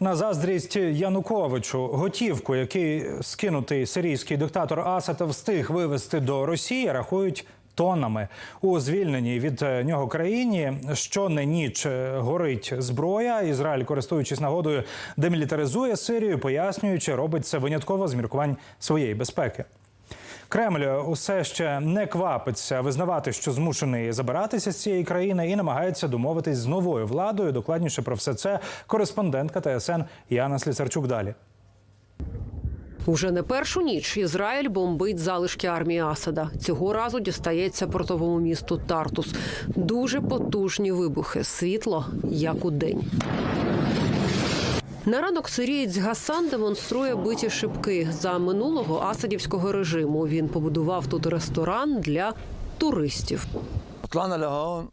На заздрість Януковичу готівку, який скинутий сирійський диктатор Асад встиг вивезти до Росії, рахують тоннами у звільненій від е, нього країні. Що не ніч е, горить зброя. Ізраїль, користуючись нагодою, демілітаризує Сирію, пояснюючи, робить це винятково з міркувань своєї безпеки. Кремль усе ще не квапиться визнавати, що змушений забиратися з цієї країни, і намагається домовитись з новою владою. Докладніше про все це кореспондентка ТСН Яна Сліцарчук. Далі. Уже не першу ніч Ізраїль бомбить залишки армії Асада. Цього разу дістається портовому місту Тартус. Дуже потужні вибухи. Світло як у день. На ранок сирієць Гасан демонструє биті шибки за минулого асадівського режиму. Він побудував тут ресторан для туристів.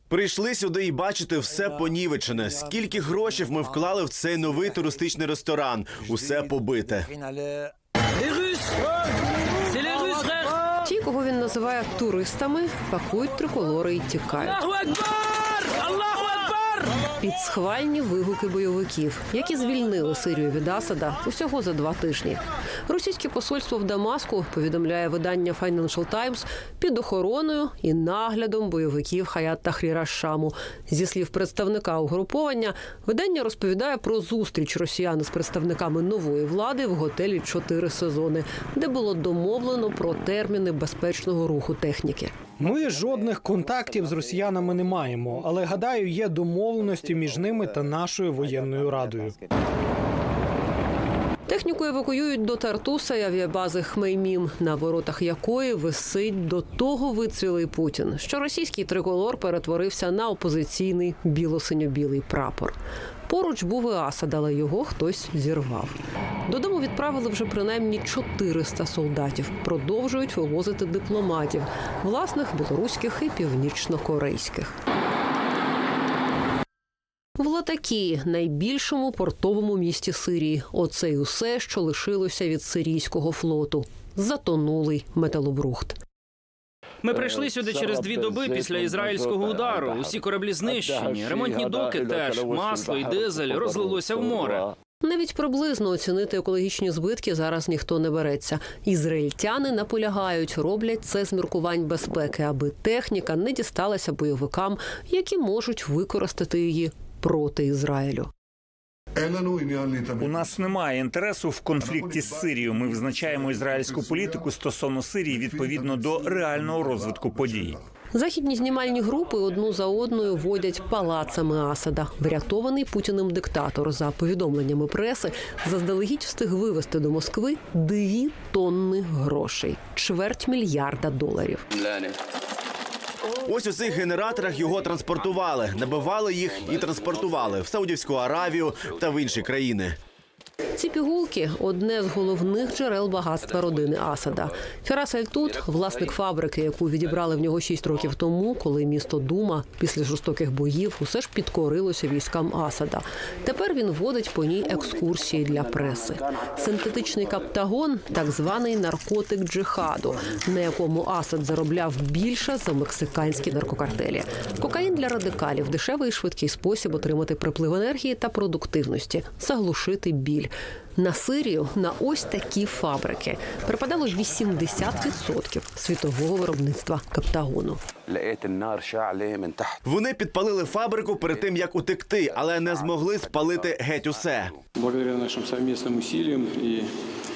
Прийшли сюди і бачите все понівечене. Скільки грошів ми вклали в цей новий туристичний ресторан? Усе побите. Ті, кого він називає туристами, пакують триколори і тікають. Під схвальні вигуки бойовиків, які звільнили Сирію від Асада усього за два тижні. Російське посольство в Дамаску повідомляє видання Financial Times під охороною і наглядом бойовиків Хаят Тахріра Шаму. Зі слів представника угруповання, видання розповідає про зустріч росіян з представниками нової влади в готелі чотири сезони, де було домовлено про терміни безпечного руху техніки. Ми жодних контактів з росіянами не маємо, але гадаю, є домовленості між ними та нашою воєнною радою. Техніку евакуюють до Тартуса і авіабази Хмеймім, на воротах якої висить до того вицвілий Путін, що російський триколор перетворився на опозиційний біло-синьо-білий прапор. Поруч був і Асад, але його хтось зірвав. Додому відправили вже принаймні 400 солдатів. Продовжують вивозити дипломатів, власних білоруських і північнокорейських. В Латакі, найбільшому портовому місті Сирії. Оце й усе, що лишилося від сирійського флоту. Затонулий металобрухт. Ми прийшли сюди через дві доби після ізраїльського удару. Усі кораблі знищені, ремонтні доки теж масло і дизель розлилося в море. Навіть приблизно оцінити екологічні збитки зараз ніхто не береться. Ізраїльтяни наполягають, роблять це з міркувань безпеки, аби техніка не дісталася бойовикам, які можуть використати її проти Ізраїлю. У нас немає інтересу в конфлікті з Сирією. Ми визначаємо ізраїльську політику стосовно Сирії відповідно до реального розвитку подій. Західні знімальні групи одну за одною водять палацами Асада. Врятований путіним диктатор за повідомленнями преси заздалегідь встиг вивезти до Москви дві тонни грошей, чверть мільярда доларів. Ось у цих генераторах його транспортували, набивали їх і транспортували в Саудівську Аравію та в інші країни. Ці пігулки одне з головних джерел багатства родини Асада. Фірас Аль-Тут – власник фабрики, яку відібрали в нього шість років тому, коли місто Дума після жорстоких боїв усе ж підкорилося військам Асада. Тепер він водить по ній екскурсії для преси. Синтетичний каптагон так званий наркотик джихаду, на якому Асад заробляв більше за мексиканські наркокартелі. Кокаїн для радикалів дешевий швидкий спосіб отримати приплив енергії та продуктивності, заглушити біль ціль. На Сирію на ось такі фабрики припадало 80% світового виробництва каптагону. Вони підпалили фабрику перед тим, як утекти, але не змогли спалити геть усе. Благодаря нашим спільним усіллям і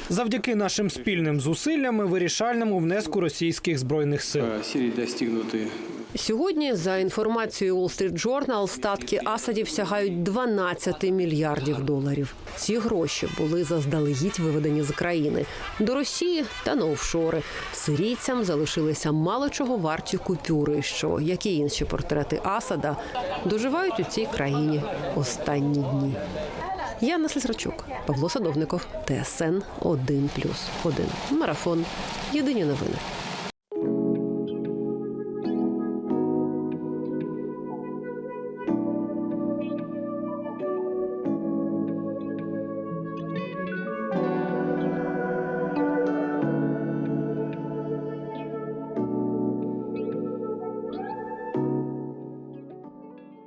завдяки нашим спільним зусиллям і вирішальному внеску російських збройних сил. Сирії достигнути Сьогодні, за інформацією Wall Street Journal, статки Асадів сягають 12 мільярдів доларів. Ці гроші були заздалегідь виведені з країни до Росії та на офшори. Сирійцям залишилися мало чого варті купюри, що як і інші портрети Асада доживають у цій країні останні дні. Яна Слісарчук, Павло Садовников, ТСН 1+,1. Марафон. Єдині новини.